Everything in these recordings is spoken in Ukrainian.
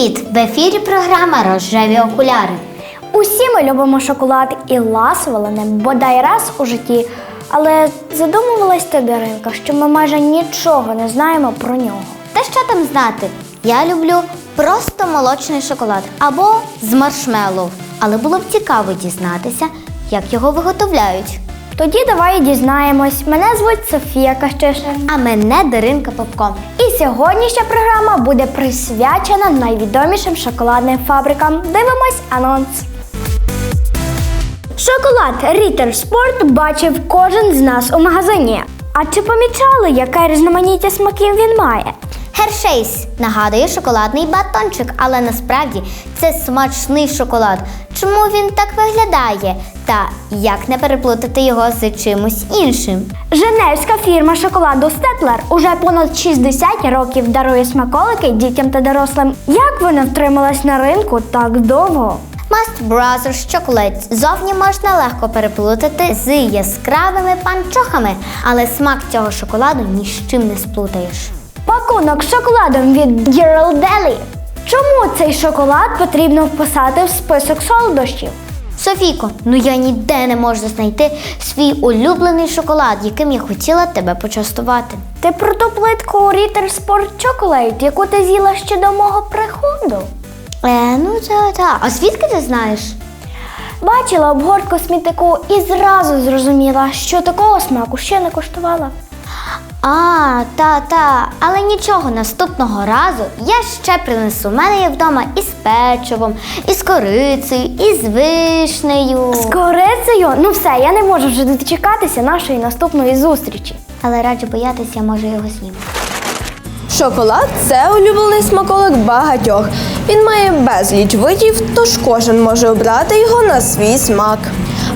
Привіт! В ефірі програма Рожеві окуляри. Усі ми любимо шоколад і ласували ним бодай раз у житті. Але задумувалась ти, Даринка, що ми майже нічого не знаємо про нього. Та що там знати? Я люблю просто молочний шоколад або з маршмеллоу. Але було б цікаво дізнатися, як його виготовляють. Тоді давай дізнаємось. Мене звуть Софія Кащишин. А мене Даринка Попко. І сьогоднішня програма буде присвячена найвідомішим шоколадним фабрикам. Дивимось анонс. Шоколад Ritter Sport бачив кожен з нас у магазині. А чи помічали, яке різноманіття смаків він має? Гершейс нагадує шоколадний батончик, але насправді це смачний шоколад. Чому він так виглядає? Та як не переплутати його з чимось іншим? Женевська фірма шоколаду Стетлер уже понад 60 років дарує смаколики дітям та дорослим. Як вона втрималась на ринку так довго? Must Brothers Chocolate зовні можна легко переплутати з яскравими панчохами, але смак цього шоколаду ні з чим не сплутаєш. Пакунок з шоколадом від Ghirardelli. Чому цей шоколад потрібно вписати в список солодощів? Софійко, ну я ніде не можу знайти свій улюблений шоколад, яким я хотіла тебе почастувати. Ти про ту плитку Ritter Sport Chocolate, яку ти з'їла ще до мого приходу? Е, ну та та. А звідки ти знаєш? Бачила обгортку смітнику і зразу зрозуміла, що такого смаку ще не коштувала. А, та, та, але нічого, наступного разу я ще принесу. У мене є вдома і з печивом, і з корицею, і з вишнею. З корицею? Ну все, я не можу вже дочекатися нашої наступної зустрічі. Але раджу боятися, я може його зніму. Шоколад це улюблений смаколик багатьох. Він має безліч видів, тож кожен може обрати його на свій смак.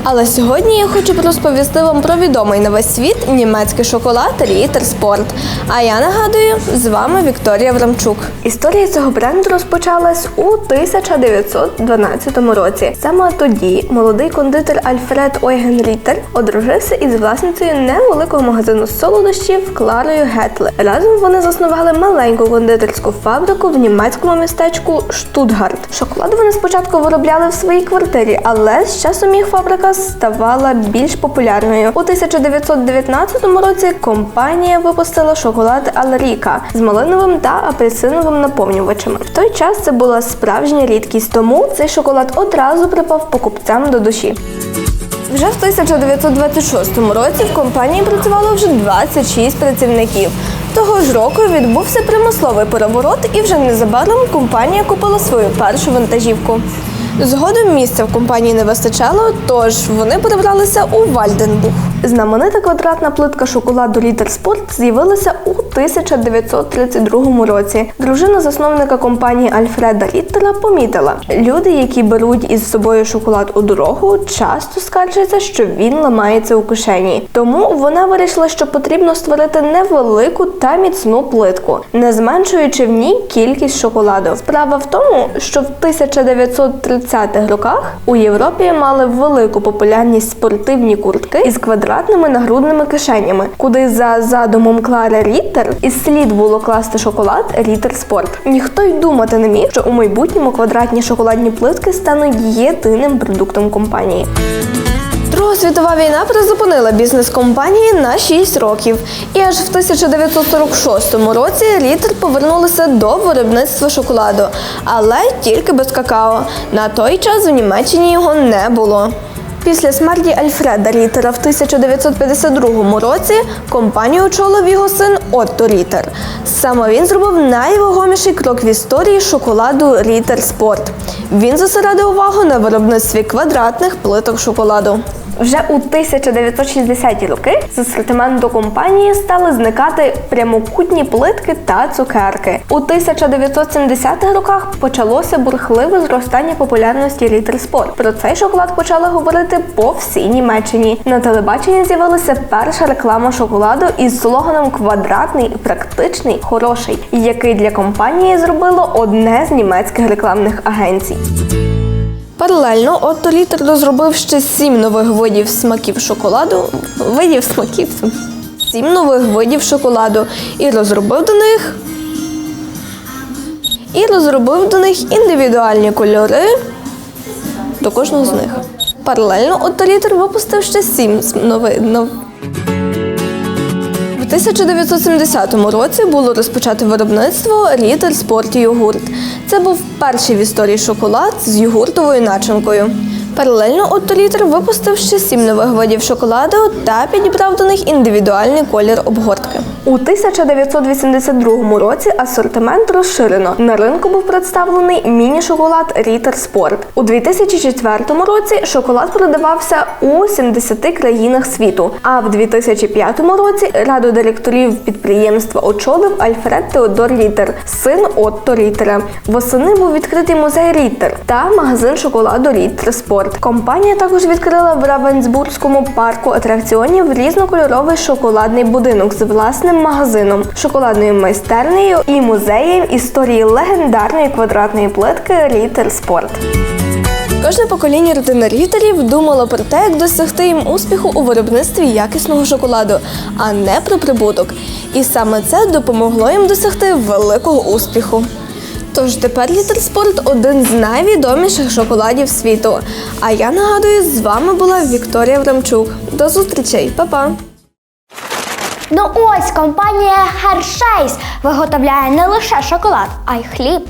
Але сьогодні я хочу розповісти вам про відомий на весь світ німецький шоколад Sport. А я нагадую, з вами Вікторія Врамчук. Історія цього бренду розпочалась у 1912 році. Саме тоді молодий кондитер Альфред Ойген Ріттер одружився із власницею невеликого магазину солодощів Кларою Гетле. Разом вони заснували маленьку кондитерську фабрику в німецькому містечку Штутгарт. Шоколад вони спочатку виробляли в своїй квартирі, але з часом їх фабрика ставала більш популярною. У 1919 році компанія випустила шоколад Алріка з малиновим та апельсиновим наповнювачами. В той час це була справжня рідкість, тому цей шоколад одразу припав покупцям до душі. Вже в 1926 році в компанії працювало вже 26 працівників. Того ж року відбувся примусовий переворот, і вже незабаром компанія купила свою першу вантажівку. Згодом місця в компанії не вистачало, тож вони перебралися у Вальденбух. Знаменита квадратна плитка шоколаду Ritter Sport з'явилася у 1932 році. Дружина засновника компанії Альфреда Ріттера помітила, люди, які беруть із собою шоколад у дорогу, часто скаржаться, що він ламається у кишені. Тому вона вирішила, що потрібно створити невелику та міцну плитку, не зменшуючи в ній кількість шоколаду. Справа в тому, що в 1930-х роках у Європі мали велику популярність спортивні куртки із квадратними нагрудними кишенями, куди за задумом Клари Ріттер із слід було класти шоколад Ріттер Спорт. Ніхто й думати не міг, що у майбутньому квадратні шоколадні плитки стануть єдиним продуктом компанії. Друга світова війна призупинила бізнес компанії на 6 років, і аж в 1946 році Ріттер повернулися до виробництва шоколаду, але тільки без какао. На той час в Німеччині його не було. Після смерті Альфреда Рітера в 1952 році компанію очолив його син Отто Рітер. Саме він зробив найвагоміший крок в історії шоколаду Рітер Спорт. Він зосередив увагу на виробництві квадратних плиток шоколаду. Вже у 1960-ті роки з асортименту компанії стали зникати прямокутні плитки та цукерки. У 1970-х роках почалося бурхливе зростання популярності Ritter Sport. Про цей шоколад почали говорити по всій Німеччині. На телебаченні з'явилася перша реклама шоколаду із слоганом Квадратний, практичний, хороший, який для компанії зробило одне з німецьких рекламних агенцій. Паралельно Отто Літер розробив ще сім нових видів смаків шоколаду. Видів смаків. Сім нових видів шоколаду і розробив до них і розробив до них індивідуальні кольори до кожного з них. Паралельно Отто Рітер випустив ще сім новин. В 1970 році було розпочато виробництво літер Спорт Йогурт. Це був перший в історії шоколад з йогуртовою начинкою. Паралельно Отто Рітер випустив ще сім нових видів шоколаду та підібрав до них індивідуальний колір обгортки. У 1982 році асортимент розширено. На ринку був представлений міні-шоколад Рітер Спорт. У 2004 році шоколад продавався у 70 країнах світу. А в 2005 році раду директорів підприємства очолив Альфред Теодор Рітер, син Отто Рітера. Восени був відкритий музей Рітер та магазин шоколаду Рітер Спорт. Компанія також відкрила в Равенсбурзькому парку атракціонів різнокольоровий шоколадний будинок з власним магазином, шоколадною майстернею і музеєм історії легендарної квадратної плитки Рітер Спорт. Кожне покоління родини рітерів думало про те, як досягти їм успіху у виробництві якісного шоколаду, а не про прибуток. І саме це допомогло їм досягти великого успіху. Тож тепер Літер Спорт один з найвідоміших шоколадів світу. А я нагадую, з вами була Вікторія Врамчук. До зустрічей, Па-па! Ну ось компанія Hershey's виготовляє не лише шоколад, а й хліб.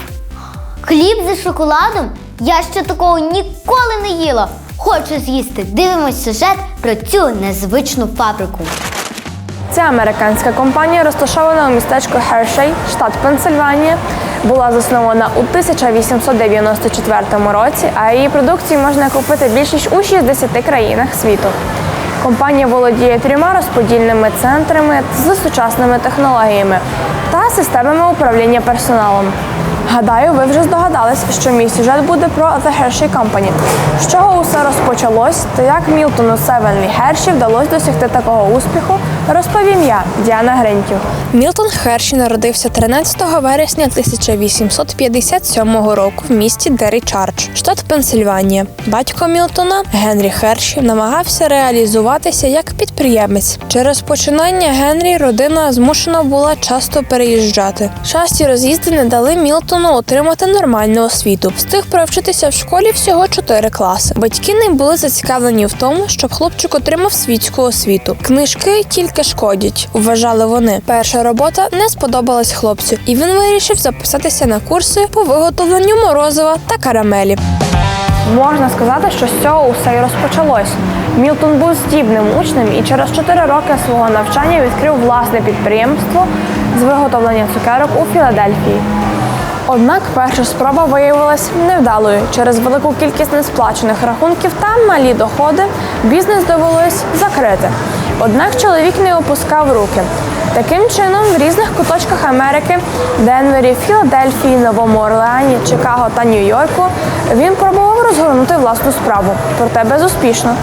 Хліб зі шоколадом? Я ще такого ніколи не їла. Хочу з'їсти. Дивимось сюжет про цю незвичну фабрику. Ця американська компанія розташована у містечку Хершей, штат Пенсильванія. Була заснована у 1894 році, а її продукцію можна купити більш ніж у 60 країнах світу. Компанія володіє трьома розподільними центрами з сучасними технологіями та системами управління персоналом. Гадаю, ви вже здогадались, що мій сюжет буде про The Hershey Company. З чого усе розпочалось та як Мілтону Севенлі Герші вдалося досягти такого успіху, розповім я, Діана Гриньків. Мілтон Херші народився 13 вересня 1857 року в місті Дері Чардж, штат Пенсильванія. Батько Мілтона Генрі Херші намагався реалізуватися як підприємець. Через починання Генрі родина змушена була часто переїжджати. Часті роз'їзди не дали Мілтону отримати нормальну освіту. Встиг провчитися в школі всього 4 класи. Батьки не були зацікавлені в тому, щоб хлопчик отримав світську освіту. Книжки тільки шкодять, вважали вони. Перша робота не сподобалась хлопцю, і він вирішив записатися на курси по виготовленню морозива та карамелі. Можна сказати, що з цього усе й розпочалось. Мілтон був здібним учнем і через 4 роки свого навчання відкрив власне підприємство з виготовлення цукерок у Філадельфії. Однак перша спроба виявилась невдалою. Через велику кількість несплачених рахунків та малі доходи бізнес довелось закрити. Однак чоловік не опускав руки. Таким чином, в різних куточках Америки Денвері, Філадельфії, Новому Орлеані, Чикаго та Нью-Йорку він пробував розгорнути власну справу, проте безуспішно.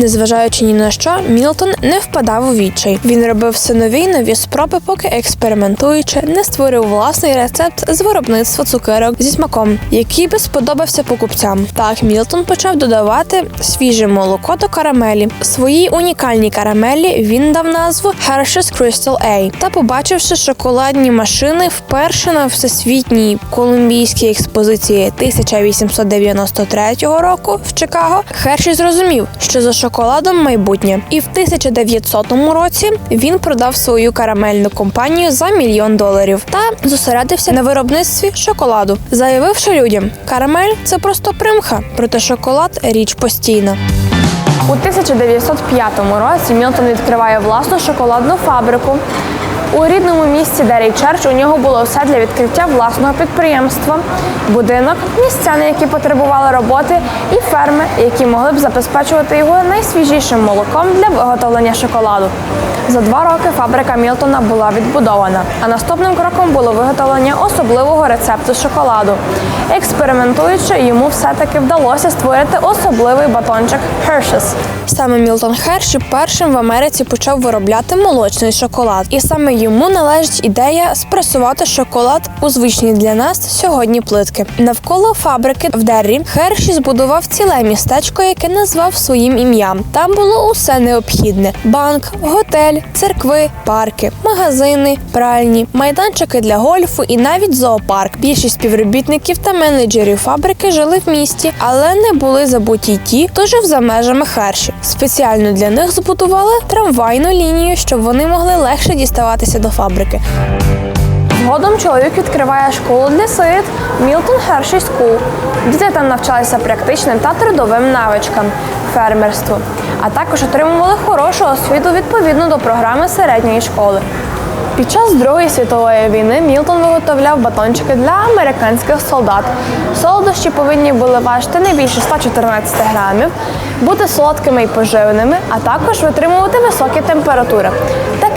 Незважаючи ні на що, Мілтон не впадав у відчай. Він робив все нові й нові спроби, поки експериментуючи, не створив власний рецепт з виробництва цукерок зі смаком, який би сподобався покупцям. Так Мілтон почав додавати свіже молоко до карамелі. Своїй унікальній карамелі він дав назву Hershey's Crystal A. Та, побачивши шоколадні машини, вперше на всесвітній колумбійській експозиції 1893 року в Чикаго, Херші зрозумів, що за шоколадом майбутнє. І в 1900 році він продав свою карамельну компанію за мільйон доларів та зосередився на виробництві шоколаду, заявивши людям, карамель це просто примха, проте шоколад річ постійна. У 1905 році Мілтон відкриває власну шоколадну фабрику. У рідному місті Дерей Черч у нього було все для відкриття власного підприємства, будинок, містяни, які потребували роботи, і ферми, які могли б забезпечувати його найсвіжішим молоком для виготовлення шоколаду. За два роки фабрика Мілтона була відбудована, а наступним кроком було виготовлення особливого рецепту шоколаду. Експериментуючи, йому все-таки вдалося створити особливий батончик Hershey's. Саме Мілтон Херші першим в Америці почав виробляти молочний шоколад, і саме йому належить ідея спресувати шоколад у звичні для нас сьогодні плитки. Навколо фабрики в Деррі Херші збудував ціле містечко, яке назвав своїм ім'ям. Там було усе необхідне: банк, готель, церкви, парки, магазини, пральні, майданчики для гольфу і навіть зоопарк. Більшість співробітників та менеджерів фабрики жили в місті, але не були забуті ті, хто жив за межами Херші. Спеціально для них збудували трамвайну лінію, щоб вони могли легше діставатися до фабрики. Згодом чоловік відкриває школу для сит Мілтон Херші Скул. Діти там навчалися практичним та трудовим навичкам фермерству, а також отримували хорошу освіту відповідно до програми середньої школи. Під час Другої світової війни Мілтон виготовляв батончики для американських солдат. Солодощі повинні були важити не більше 114 грамів, бути солодкими і поживними, а також витримувати високі температури.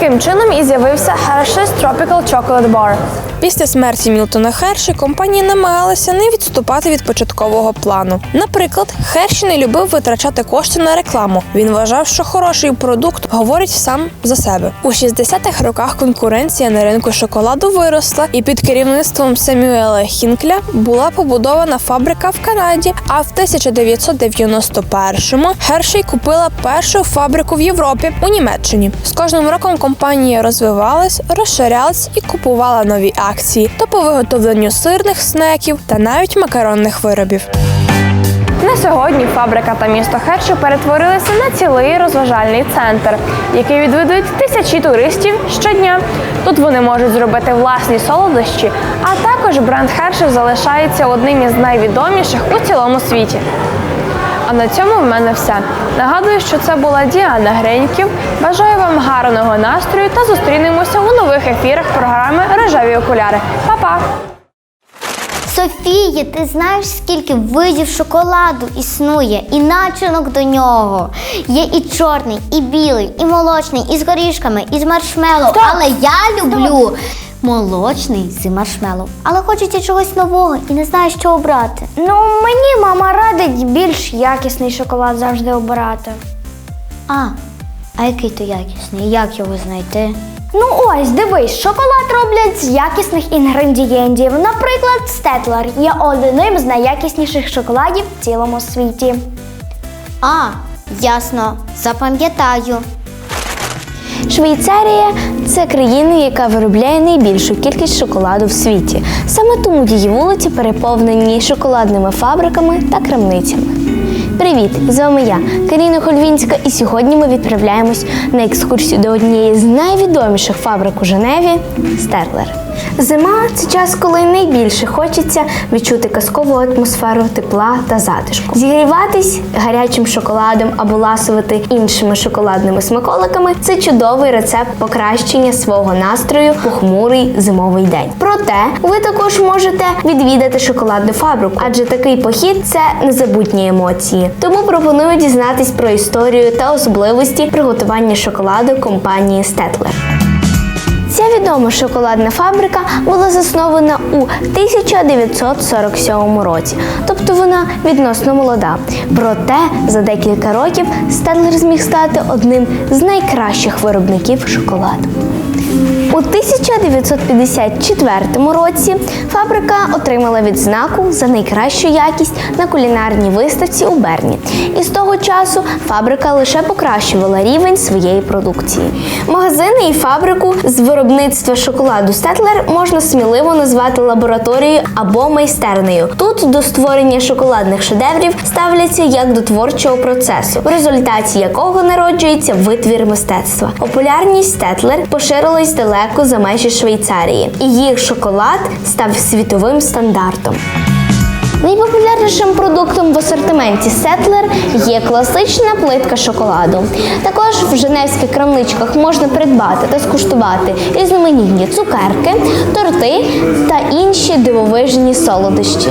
Таким чином і з'явився Hershey's Tropical Chocolate Bar. Після смерті Мілтона Херші компанія намагалася не відступати від початкового плану. Наприклад, Херші не любив витрачати кошти на рекламу. Він вважав, що хороший продукт говорить сам за себе. У 60-х роках конкуренція на ринку шоколаду виросла, і під керівництвом Семюела Хінкля була побудована фабрика в Канаді. А в 1991-му Херші купила першу фабрику в Європі у Німеччині. З кожним роком компанія розвивалась, розширялась і купувала нові акції то по виготовленню сирних снеків та навіть макаронних виробів. На сьогодні фабрика та місто Херші перетворилися на цілий розважальний центр, який відвідують тисячі туристів щодня. Тут вони можуть зробити власні солодощі, а також бренд Херші залишається одним із найвідоміших у цілому світі. А на цьому в мене все. Нагадую, що це була Діана Греньків. Бажаю вам гарного настрою та зустрінемося у нових ефірах програми Рожеві окуляри. Па-па! Софія, ти знаєш, скільки видів шоколаду існує і начинок до нього. Є і чорний, і білий, і молочний, і з горішками, і з маршмеллоу. Але я люблю молочний з маршмеллоу. Але хочеться чогось нового і не знаю, що обрати. Ну, мені мама радить більш якісний шоколад завжди обирати. А, а який то якісний? Як його знайти? Ну ось, дивись, шоколад роблять з якісних інгредієнтів. Наприклад, Стетлер є одним з найякісніших шоколадів в цілому світі. А, ясно, запам'ятаю. Швейцарія це країна, яка виробляє найбільшу кількість шоколаду в світі. Саме тому її вулиці переповнені шоколадними фабриками та крамницями. Привіт! З вами я, Каріна Хольвінська, і сьогодні ми відправляємось на екскурсію до однієї з найвідоміших фабрик у Женеві Стерлер. Зима це час, коли найбільше хочеться відчути казкову атмосферу тепла та затишку. Зігріватись гарячим шоколадом або ласувати іншими шоколадними смаколиками це чудовий рецепт покращення свого настрою в похмурий зимовий день. Проте ви також можете відвідати шоколадну фабрику, адже такий похід це незабутні емоції. Тому пропоную дізнатись про історію та особливості приготування шоколаду компанії Стетлер. Ця відома шоколадна фабрика була заснована у 1947 році, тобто вона відносно молода. Проте за декілька років Стедлер зміг стати одним з найкращих виробників шоколаду. У 1954 році фабрика отримала відзнаку за найкращу якість на кулінарній виставці у Берні. І з того часу фабрика лише покращувала рівень своєї продукції. Магазини і фабрику з виробництва шоколаду Стетлер можна сміливо назвати лабораторією або майстернею. Тут до створення шоколадних шедеврів ставляться як до творчого процесу, в результаті якого народжується витвір мистецтва. Популярність Стетлер поширилась далеко за межі Швейцарії, і їх шоколад став світовим стандартом. Найпопулярнішим продуктом в асортименті Сетлер є класична плитка шоколаду. Також в женевських крамничках можна придбати та скуштувати різноманітні цукерки, торти та інші дивовижні солодощі.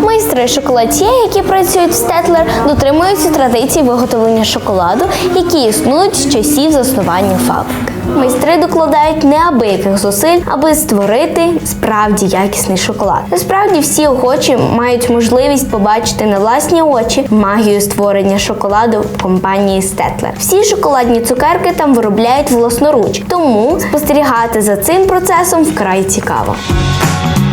Майстри шоколад'є, які працюють в Стетлер, дотримуються традицій виготовлення шоколаду, які існують з часів заснування фабрики. Майстри докладають неабияких зусиль, аби створити справді якісний шоколад. Насправді всі охочі мають можливість побачити на власні очі магію створення шоколаду в компанії Стетлер. Всі шоколадні цукерки там виробляють власноруч, тому спостерігати за цим процесом вкрай цікаво.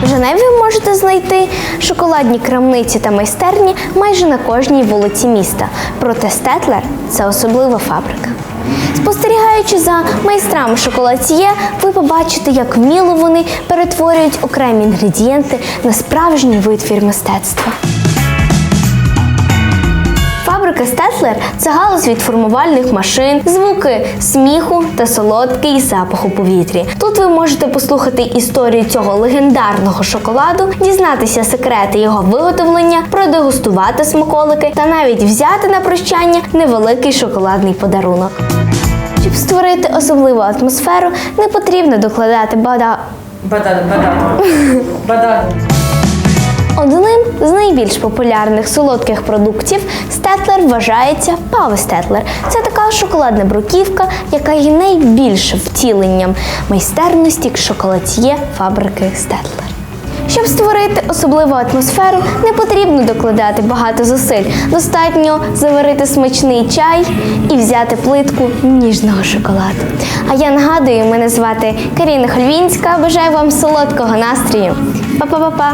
В Женеві можете знайти шоколадні крамниці та майстерні майже на кожній вулиці міста. Проте Стетлер це особлива фабрика. Спостерігаючи за майстрами шоколадціє, ви побачите, як вміло вони перетворюють окремі інгредієнти на справжній витвір мистецтва. Фабрика Стетлер це галузь від формувальних машин, звуки сміху та солодкий запах у повітрі. Тут ви можете послухати історію цього легендарного шоколаду, дізнатися секрети його виготовлення, продегустувати смаколики та навіть взяти на прощання невеликий шоколадний подарунок. Щоб створити особливу атмосферу, не потрібно докладати бада Бадан, бадан. Бадан. Одним з найбільш популярних солодких продуктів Стетлер вважається Паве Стетлер. Це така шоколадна бруківка, яка є найбільшим втіленням майстерності шоколад'є фабрики Стетлер. Щоб створити особливу атмосферу, не потрібно докладати багато зусиль. Достатньо заварити смачний чай і взяти плитку ніжного шоколаду. А я нагадую, мене звати Каріна Хольвінська. Бажаю вам солодкого настрою. Па-па-па-па!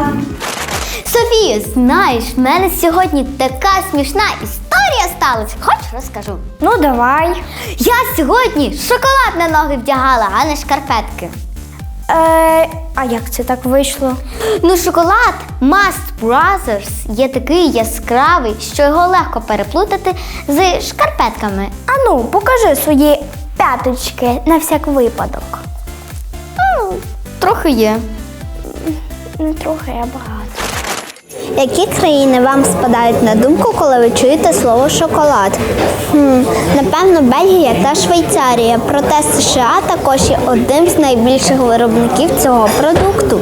Софію, знаєш, в мене сьогодні така смішна історія сталася. Хочеш розкажу? Ну давай. Я сьогодні шоколад на ноги вдягала, а не шкарпетки. Е, а як це так вийшло? Ну, шоколад Must Brothers є такий яскравий, що його легко переплутати з шкарпетками. Ану, покажи свої п'яточки на всяк випадок. Ну, трохи є. Не трохи, а багато. Які країни вам спадають на думку, коли ви чуєте слово шоколад? Хм, напевно, Бельгія та Швейцарія. Проте США також є одним з найбільших виробників цього продукту.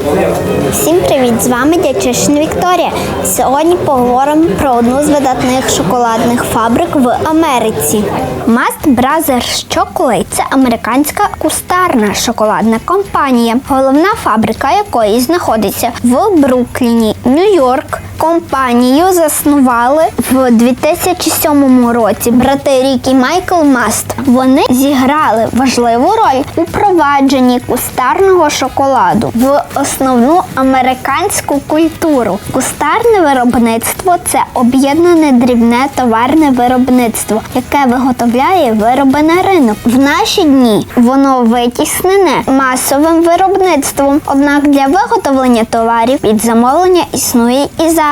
Всім привіт! З вами Дячишин Вікторія. Сьогодні поговоримо про одну з видатних шоколадних фабрик в Америці. Mast Brothers Chocolate – це американська кустарна шоколадна компанія, головна фабрика якої знаходиться в Брукліні, Нью-Йорк. Компанію заснували в 2007 році брати Рік і Майкл Маст. Вони зіграли важливу роль у провадженні кустарного шоколаду в основну американську культуру. Кустарне виробництво це об'єднане дрібне товарне виробництво, яке виготовляє вироби на ринок. В наші дні воно витіснене масовим виробництвом. Однак для виготовлення товарів під замовлення існує і зараз.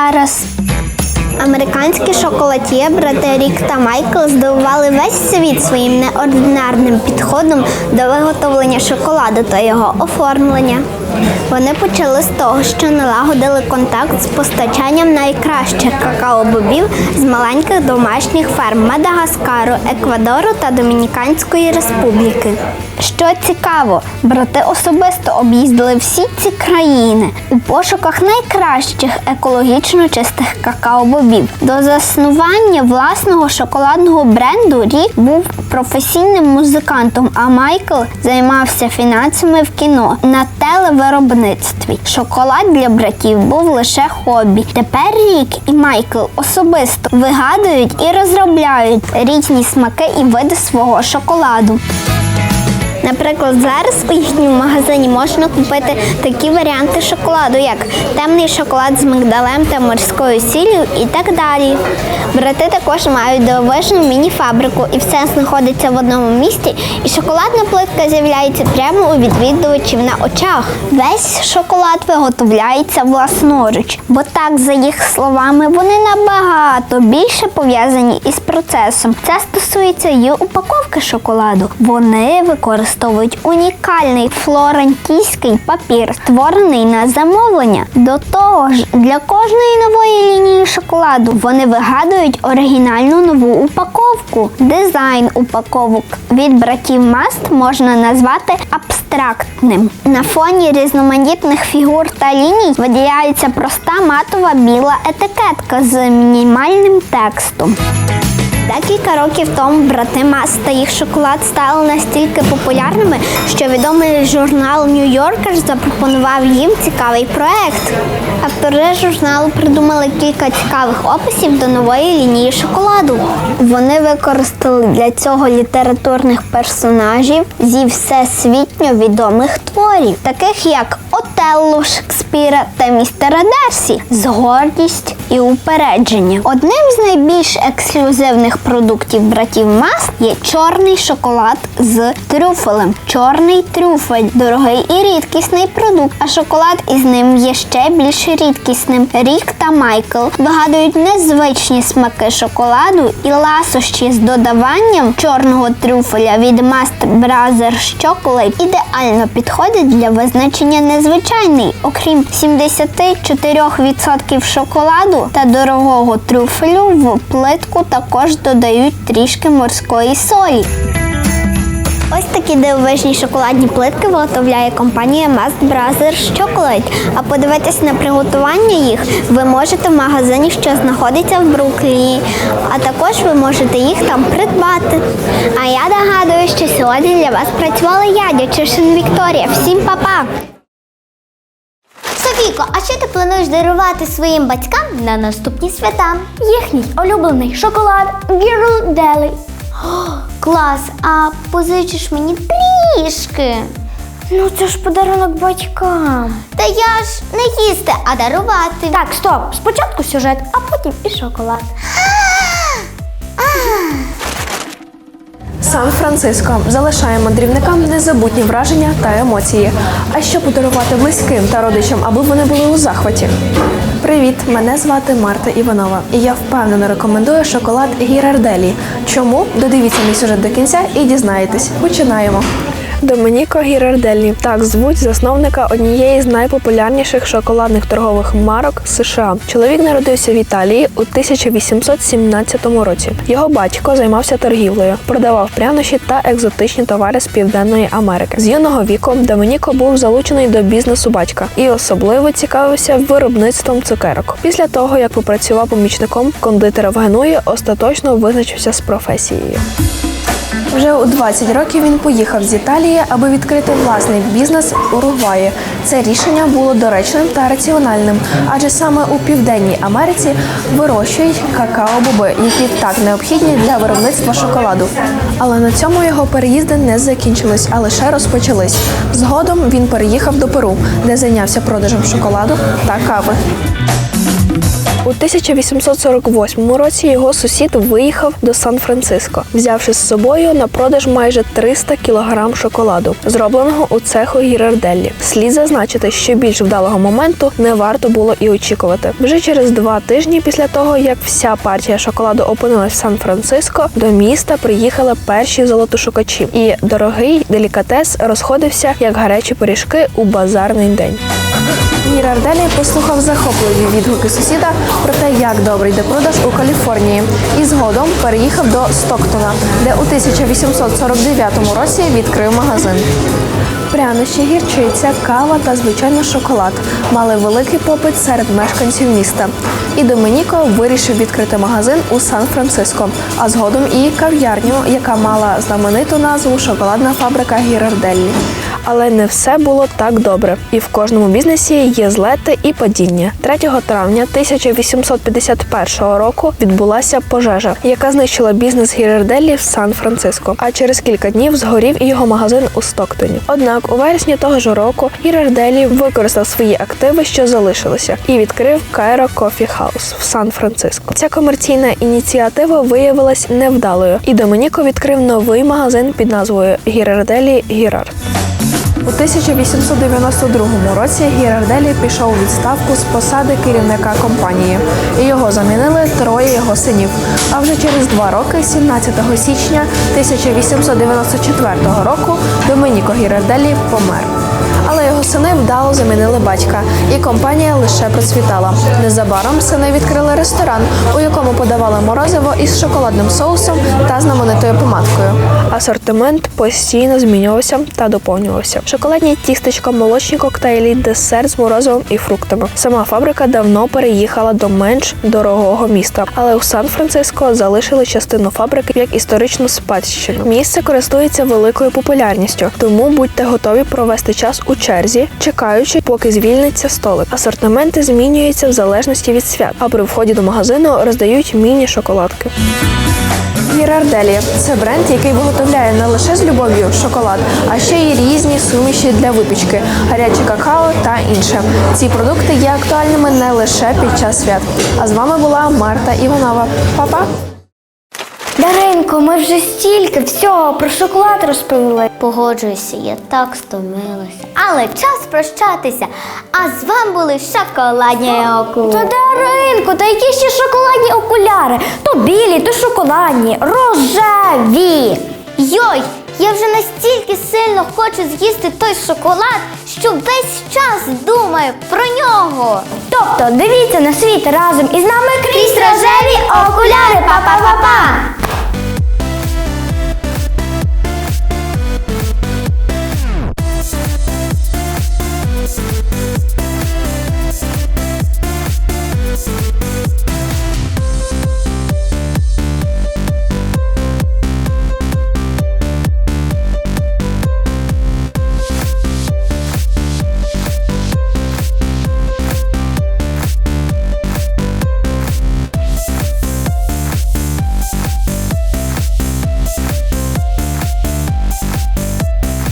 Американські шоколад'є брати Рік та Майкл здивували весь світ своїм неординарним підходом до виготовлення шоколаду та його оформлення. Вони почали з того, що налагодили контакт з постачанням найкращих какао-бобів з маленьких домашніх ферм Мадагаскару, Еквадору та Домініканської Республіки. Що цікаво, брати особисто об'їздили всі ці країни у пошуках найкращих екологічно чистих какао-бобів. До заснування власного шоколадного бренду Рік був професійним музикантом, а Майкл займався фінансами в кіно на телевиробництві. Шоколад для братів був лише хобі. Тепер Рік і Майкл особисто вигадують і розробляють різні смаки і види свого шоколаду. Наприклад, зараз у їхньому магазині можна купити такі варіанти шоколаду, як темний шоколад з мигдалем та морською сіллю і так далі. Брати також мають дивовижну міні-фабрику, і все знаходиться в одному місті, і шоколадна плитка з'являється прямо у відвідувачів на очах. Весь шоколад виготовляється власноруч, бо так, за їх словами, вони набагато більше пов'язані із процесом. Це стосується і упаковки шоколаду. Вони використовують унікальний флорентійський папір, створений на замовлення. До того ж, для кожної нової лінії шоколаду вони вигадують оригінальну нову упаковку. Дизайн упаковок від братів Маст можна назвати абстрактним. На фоні різноманітних фігур та ліній виділяється проста матова біла етикетка з мінімальним текстом. Декілька років тому брати Мас та їх шоколад стали настільки популярними, що відомий журнал Yorker запропонував їм цікавий проект. Автори журналу придумали кілька цікавих описів до нової лінії шоколаду. Вони використали для цього літературних персонажів зі всесвітньо відомих творів, таких як Отелло Шекспіра та містера Дерсі з гордість і упередження. Одним з найбільш ексклюзивних продуктів братів Маст є чорний шоколад з трюфелем. Чорний трюфель дорогий і рідкісний продукт, а шоколад із ним є ще більш рідкісним. Рік та Майкл вигадують незвичні смаки шоколаду і ласощі з додаванням чорного трюфеля від Master Brothers Chocolate ідеально підходить для визначення незвичайний. Окрім 74% шоколаду та дорогого трюфелю в плитку також додають трішки морської солі. Ось такі дивовижні шоколадні плитки виготовляє компанія Mast Brothers Chocolate. А подивитись на приготування їх ви можете в магазині, що знаходиться в Брукліні. А також ви можете їх там придбати. А я нагадую, що сьогодні для вас працювала я, дівчишин Вікторія. Всім па-па! Софійко, а що ти плануєш дарувати своїм батькам на наступні свята? Їхній улюблений шоколад Girl Deli. Клас, а позичиш мені трішки. Ну це ж подарунок батькам. Та я ж не їсти, а дарувати. Так, стоп. Спочатку сюжет, а потім і шоколад. Сан-Франциско залишає мандрівникам незабутні враження та емоції. А що подарувати близьким та родичам, аби вони були у захваті? Привіт, мене звати Марта Іванова, і я впевнено рекомендую шоколад Гірарделі. Чому? Додивіться мій сюжет до кінця і дізнаєтесь. Починаємо. Домініко Гірарделлі так звуть засновника однієї з найпопулярніших шоколадних торгових марок США. Чоловік народився в Італії у 1817 році. Його батько займався торгівлею, продавав прянощі та екзотичні товари з Південної Америки. З юного віку Домініко був залучений до бізнесу батька і особливо цікавився виробництвом цукерок. Після того, як попрацював помічником кондитера в Генуї, остаточно визначився з професією. Вже у 20 років він поїхав з Італії, аби відкрити власний бізнес у Уругваї. Це рішення було доречним та раціональним, адже саме у південній Америці вирощують какао-боби, які так необхідні для виробництва шоколаду. Але на цьому його переїзди не закінчились, а лише розпочались. Згодом він переїхав до Перу, де зайнявся продажем шоколаду та кави. У 1848 році його сусід виїхав до Сан-Франциско, взявши з собою на продаж майже 300 кілограм шоколаду, зробленого у цеху Гірарделлі. Слід зазначити, що більш вдалого моменту не варто було і очікувати. Вже через два тижні після того, як вся партія шоколаду опинилась в Сан-Франциско, до міста приїхали перші золотошукачі, і дорогий делікатес розходився як гарячі пиріжки у базарний день. Гірарделі послухав захопливі відгуки сусіда про те, як добре йде продаж у Каліфорнії, і згодом переїхав до Стоктона, де у 1849 році відкрив магазин. Прянощі, гірчиця, кава та звичайно шоколад мали великий попит серед мешканців міста. І Домініко вирішив відкрити магазин у Сан-Франциско, а згодом і кав'ярню, яка мала знамениту назву Шоколадна фабрика Гірарделлі. Але не все було так добре, і в кожному бізнесі є злети і падіння. 3 травня 1851 року відбулася пожежа, яка знищила бізнес Гірарделлі в Сан-Франциско. А через кілька днів згорів і його магазин у Стоктоні. Однак у вересні того ж року Гірарделлі використав свої активи, що залишилися, і відкрив Кайро Кофі Хаус в Сан-Франциско. Ця комерційна ініціатива виявилась невдалою, і Домініко відкрив новий магазин під назвою Гірарделлі Гірард. У 1892 році Гірарделі пішов у відставку з посади керівника компанії. І Його замінили троє його синів. А вже через два роки, 17 січня 1894 року, Домініко Гірарделі помер. Але його сини вдало замінили батька, і компанія лише процвітала. Незабаром сини відкрили ресторан, у якому подавали морозиво із шоколадним соусом та знаменитою помадкою. Асортимент постійно змінювався та доповнювався. Шоколадні тістечка, молочні коктейлі, десерт з морозивом і фруктами. Сама фабрика давно переїхала до менш дорогого міста, але у Сан-Франциско залишили частину фабрики як історичну спадщину. Місце користується великою популярністю, тому будьте готові провести час у черзі, чекаючи, поки звільниться столик. Асортименти змінюються в залежності від свят, а при вході до магазину роздають міні-шоколадки. Гірарделі це бренд, який виготовляє не лише з любов'ю шоколад, а ще й різні суміші для випічки, гаряче какао та інше. Ці продукти є актуальними не лише під час свят. А з вами була Марта Іванова. Па-па! Даринко, ми вже стільки всього про шоколад розповіли. Погоджуюся, я так стомилася. Але час прощатися. А з вами були шоколадні окули. Та Даринко, та які ще шоколадні окуляри? То білі, то шоколадні, рожеві. Йой! Я вже настільки сильно хочу з'їсти той шоколад, що весь час думаю про нього. Тобто дивіться на світ разом із нами крізь рожеві окуляри. Па-па-па-па!